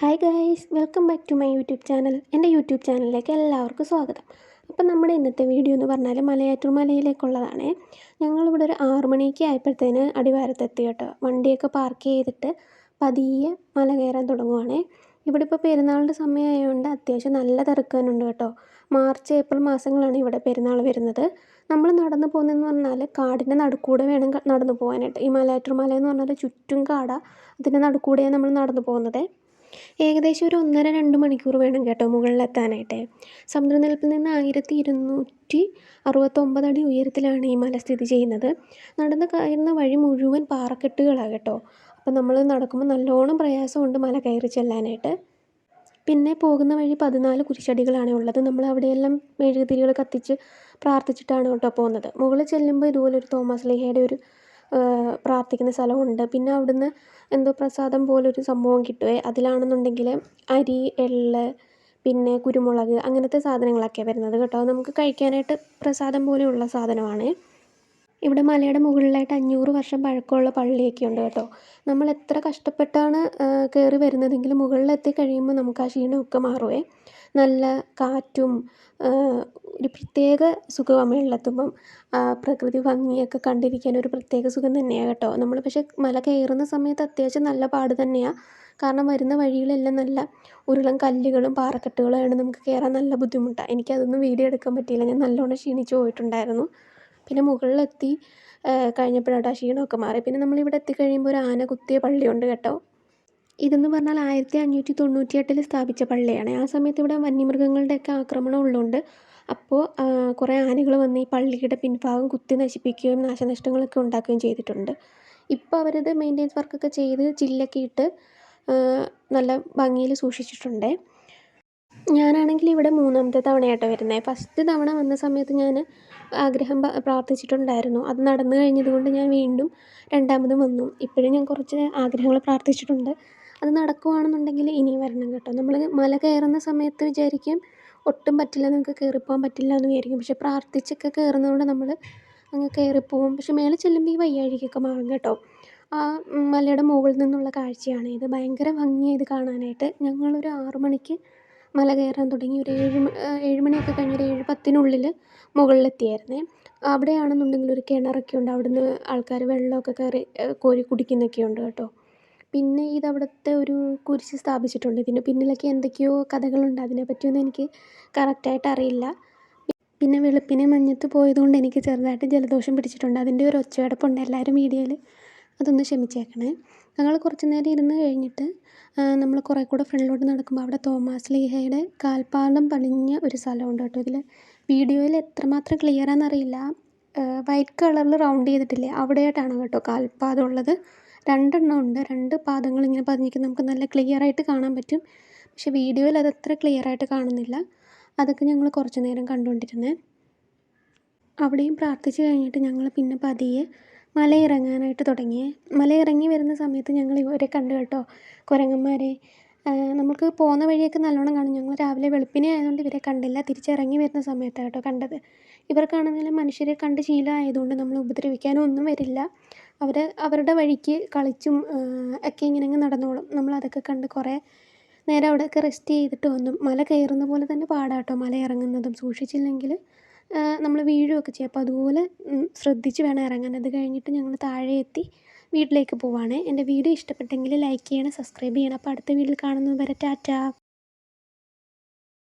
Hi guys welcome back to my YouTube channel എന്റെ YouTube ചാനലിലേക്ക് എല്ലാവർക്കും സ്വാഗതം. അപ്പം നമ്മുടെ ഇന്നത്തെ വീഡിയോ എന്ന് പറഞ്ഞാൽ മലയാറ്റൂർ മലയിലേക്കുള്ളതാണ്. ഞങ്ങളിവിടെ ഒരു ആറ് മണിക്ക് ആയപ്പോഴത്തേന് അടിവാരത്തെത്തി കേട്ടോ. വണ്ടിയൊക്കെ പാർക്ക് ചെയ്തിട്ട് പതിയെ മല കയറാൻ തുടങ്ങുവാണ്. ഇവിടെ ഇപ്പോൾ പെരുന്നാളിന്റെ സമയമായതുകൊണ്ട് അത്യാവശ്യം നല്ല തിരക്കാനുണ്ട് കേട്ടോ. മാർച്ച് ഏപ്രിൽ മാസങ്ങളാണ് ഇവിടെ പെരുന്നാൾ വരുന്നത്. നമ്മൾ നടന്നു പോകുന്നതെന്ന് പറഞ്ഞാൽ കാടിന്റെ നടുക്കൂടെ വേണം നടന്നു പോകാനായിട്ട്. ഈ മലയാറ്റൂർ മല എന്ന് പറഞ്ഞാൽ ചുറ്റും കാടാണ് അതിന്റെ നടുക്കൂടെയാണ് നമ്മൾ നടന്നു പോകുന്നത്. ഏകദേശം ഒരു ഒന്നര രണ്ട് മണിക്കൂർ വേണം കേട്ടോ മുകളിലെത്താനായിട്ട്. സമുദ്രനിരപ്പിൽ നിന്ന് ആയിരത്തി ഇരുന്നൂറ്റി അറുപത്തൊമ്പത് അടി ഉയരത്തിലാണ് ഈ മല സ്ഥിതി ചെയ്യുന്നത്. നടന്ന് കയറുന്ന വഴി മുഴുവൻ പാറക്കെട്ടുകളാണ് കേട്ടോ. അപ്പോൾ നമ്മൾ നടക്കുമ്പോൾ നല്ലോണം പ്രയാസമുണ്ട് മല കയറി ചെല്ലാനായിട്ട്. പിന്നെ പോകുന്ന വഴി പതിനാല് കുരിശടികളാണ് ഉള്ളത്. നമ്മൾ അവിടെയെല്ലാം മെഴുകുതിരികൾ കത്തിച്ച് പ്രാർത്ഥിച്ചിട്ടാണ് കേട്ടോ പോകുന്നത്. മുകളിൽ ചെല്ലുമ്പോൾ ഇതുപോലെ ഒരു തോമസ് ലേഹയുടെ ഒരു പ്രാർത്ഥിക്കുന്ന സ്ഥലമുണ്ട്. പിന്നെ അവിടുന്ന് എന്തോ പ്രസാദം പോലൊരു സംഭവം കിട്ടുവേ. അതിലാണെന്നുണ്ടെങ്കിൽ അരി എള്ള് പിന്നെ കുരുമുളക് അങ്ങനത്തെ സാധനങ്ങളൊക്കെ വരുന്നത് കേട്ടോ. നമുക്ക് കഴിക്കാനായിട്ട് പ്രസാദം പോലെയുള്ള സാധനമാണ്. ഇവിടെ മലയുടെ മുകളിലായിട്ട് അഞ്ഞൂറ് വർഷം പഴക്കമുള്ള പള്ളിയൊക്കെ ഉണ്ട് കേട്ടോ. നമ്മൾ എത്ര കഷ്ടപ്പെട്ടാണ് കയറി വരുന്നതെങ്കിൽ മുകളിലെത്തി കഴിയുമ്പോൾ നമുക്ക് ആ ക്ഷീണമൊക്കെ മാറുവേ. നല്ല കാറ്റും ഒരു പ്രത്യേക സുഖമാണ് മേളിലെത്തുമ്പം പ്രകൃതി ഭംഗിയൊക്കെ കണ്ടിരിക്കാൻ ഒരു പ്രത്യേക സുഖം തന്നെയാണ് കേട്ടോ. നമ്മൾ പക്ഷേ മല കയറുന്ന സമയത്ത് അത്യാവശ്യം നല്ല പാട് തന്നെയാണ് കാരണം വരുന്ന വഴികളെല്ലാം നല്ല ഉരുളൻ കല്ലുകളും പാറക്കെട്ടുകളും നമുക്ക് കയറാൻ നല്ല ബുദ്ധിമുട്ടാണ് എനിക്കതൊന്നും വീഡിയോ എടുക്കാൻ പറ്റിയില്ല. ഞാൻ നല്ലോണം ക്ഷീണിച്ച് പോയിട്ടുണ്ടായിരുന്നു. പിന്നെ മുകളിലെത്തി കഴിഞ്ഞപ്പോഴാണ് ആ ക്ഷീണമൊക്കെ മാറി. പിന്നെ നമ്മളിവിടെ എത്തിക്കഴിയുമ്പോൾ ഒരു ആന കുത്തിയ പള്ളിയുണ്ട് കേട്ടോ. ഇതെന്ന് പറഞ്ഞാൽ ആയിരത്തി അഞ്ഞൂറ്റി തൊണ്ണൂറ്റി എട്ടിൽ സ്ഥാപിച്ച പള്ളിയാണ്. ആ സമയത്ത് ഇവിടെ വന്യമൃഗങ്ങളുടെയൊക്കെ ആക്രമണം ഉള്ളതുകൊണ്ട് അപ്പോൾ കുറേ ആനകൾ വന്ന് ഈ പള്ളിയുടെ പിൻഭാഗം കുത്തി നശിപ്പിക്കുകയും നാശനഷ്ടങ്ങളൊക്കെ ഉണ്ടാക്കുകയും ചെയ്തിട്ടുണ്ട്. ഇപ്പോൾ അവരത് മെയിന്റെനൻസ് വർക്കൊക്കെ ചെയ്ത് ചില്ലൊക്കെ ഇട്ട് നല്ല ഭംഗിയിൽ സൂക്ഷിച്ചിട്ടുണ്ട്. ഞാനാണെങ്കിൽ ഇവിടെ മൂന്നാമത്തെ തവണയായിട്ട് വരുന്നത് ഫസ്റ്റ് തവണ വന്ന സമയത്ത് ഞാൻ ആഗ്രഹം പ്രാർത്ഥിച്ചിട്ടുണ്ടായിരുന്നു. അത് നടന്നു കഴിഞ്ഞതുകൊണ്ട് ഞാൻ വീണ്ടും രണ്ടാമതും വന്നു. ഇപ്പോഴും ഞാൻ കുറച്ച് ആഗ്രഹങ്ങൾ പ്രാർത്ഥിച്ചിട്ടുണ്ട്. അത് നടക്കുകയാണെന്നുണ്ടെങ്കിൽ ഇനിയും വരണം കേട്ടോ. നമ്മൾ മല കയറുന്ന സമയത്ത് വിചാരിക്കും ഒട്ടും പറ്റില്ല നമുക്ക് കയറിപ്പോകാൻ പറ്റില്ല എന്ന് വിചാരിക്കും. പക്ഷെ പ്രാർത്ഥിച്ചൊക്കെ കയറുന്നതുകൊണ്ട് നമ്മൾ അങ്ങ് കയറിപ്പോവും. പക്ഷെ മേലെ ചെല്ലുമ്പോൾ ഈ വയ്യാഴികയൊക്കെ മാറും കേട്ടോ. ആ മലയുടെ മുകളിൽ നിന്നുള്ള കാഴ്ചയാണ് ഇത്. ഭയങ്കര ഭംഗിയാണ് ഇത് കാണാനായിട്ട്. ഞങ്ങളൊരു ആറു മണിക്ക് മല കയറാൻ തുടങ്ങി. ഒരു ഏഴ് ഏഴ് മണിയൊക്കെ കഴിഞ്ഞ് ഒരു ഏഴ് പത്തിനുള്ളിൽ മുകളിലെത്തിയായിരുന്നേ. അവിടെയാണെന്നുണ്ടെങ്കിൽ ഒരു കിണറൊക്കെ ഉണ്ട്. അവിടുന്ന് ആൾക്കാർ വെള്ളമൊക്കെ കയറി കോരി കുടിക്കുന്നൊക്കെ ഉണ്ട് കേട്ടോ. പിന്നെ ഇതവിടുത്തെ ഒരു കുരിശ് സ്ഥാപിച്ചിട്ടുണ്ട്. ഇതിന്റെ പിന്നിലൊക്കെ എന്തൊക്കെയോ കഥകളുണ്ട്. അതിനെപ്പറ്റിയൊന്നും എനിക്ക് കറക്റ്റായിട്ട് അറിയില്ല. പിന്നെ വെളുപ്പിനെ മഞ്ഞത്ത് പോയതുകൊണ്ട് എനിക്ക് ചെറുതായിട്ട് ജലദോഷം പിടിച്ചിട്ടുണ്ട്. അതിന്റെ ഒരു ഒച്ചയടപ്പുണ്ട് എല്ലാവരും വീഡിയോയിൽ അതൊന്ന് ക്ഷമിച്ചേക്കണേ. ഞങ്ങൾ കുറച്ച് നേരം ഇരുന്ന് കഴിഞ്ഞിട്ട് നമ്മൾ കുറേ കൂടെ ഫ്രണ്ടിലോട്ട് നടക്കുമ്പോൾ അവിടെ തോമാസ് ലീഹയുടെ കാൽപ്പാടം പണിഞ്ഞ ഒരു സ്ഥലമുണ്ട് കേട്ടോ ഇതിൽ വീഡിയോയിൽ എത്രമാത്രം ക്ലിയർ ആണെന്നറിയില്ല വൈറ്റ് കളറിൽ റൗണ്ട് ചെയ്തിട്ടില്ലേ? അവിടെയായിട്ടാണ് കേട്ടോ കാൽപ്പാദം ഉള്ളത്. രണ്ടെണ്ണം ഉണ്ട്. രണ്ട് പാദങ്ങൾ ഇങ്ങനെ പതിഞ്ഞിരിക്കുന്നത് നമുക്ക് നല്ല ക്ലിയർ ആയിട്ട് കാണാൻ പറ്റും. പക്ഷേ വീഡിയോയിൽ അത് അത്ര ക്ലിയർ ആയിട്ട് കാണുന്നില്ല. അതൊക്കെ ഞങ്ങൾ കുറച്ച് നേരം കണ്ടുകൊണ്ടിരുന്നത് അവിടെയും പ്രാർത്ഥിച്ച് കഴിഞ്ഞിട്ട് ഞങ്ങൾ പിന്നെ പതിയെ മലയിറങ്ങാനായിട്ട് തുടങ്ങി മലയിറങ്ങി വരുന്ന സമയത്ത് ഞങ്ങൾ ഇവരെ കണ്ടു കേട്ടോ. കുരങ്ങന്മാരെ. നമുക്ക് പോകുന്ന വഴിയൊക്കെ നല്ലോണം കാണും. ഞങ്ങൾ രാവിലെ വെളുപ്പിനെ ആയതുകൊണ്ട് ഇവരെ കണ്ടില്ല. തിരിച്ചിറങ്ങി വരുന്ന സമയത്താണ് കേട്ടോ കണ്ടത്. ഇവർക്കാണെങ്കിലും മനുഷ്യരെ കണ്ട് ശീലമായതുകൊണ്ട് നമ്മൾ ഉപദ്രവിക്കാനോ ഒന്നും വരില്ല. അവർ അവരുടെ വഴിക്ക് കളിച്ചും ഒക്കെ ഇങ്ങനെ അങ്ങ് നടന്നോളും. നമ്മൾ അതൊക്കെ കണ്ട് കുറേ നേരം അവിടെ ഒക്കെ റെസ്റ്റ് ചെയ്തിട്ട് വന്നു. മല കയറുന്ന പോലെ തന്നെ പാടാട്ടോ. മല ഇറങ്ങുന്നതും സൂക്ഷിച്ചില്ലെങ്കിൽ നമ്മൾ വീഴുകയൊക്കെ ചെയ്യും. അപ്പോൾ അതുപോലെ ശ്രദ്ധിച്ച് വേണം ഇറങ്ങാൻ. അത് കഴിഞ്ഞിട്ട് ഞങ്ങൾ താഴെ എത്തി വീട്ടിലേക്ക് പോവാണ്. എന്റെ വീഡിയോ ഇഷ്ടപ്പെട്ടെങ്കിൽ ലൈക്ക് ചെയ്യണം സബ്സ്ക്രൈബ് ചെയ്യണം. അപ്പോൾ അടുത്ത വീഡിയോയിൽ കാണുന്നത് വരെ ടാറ്റ.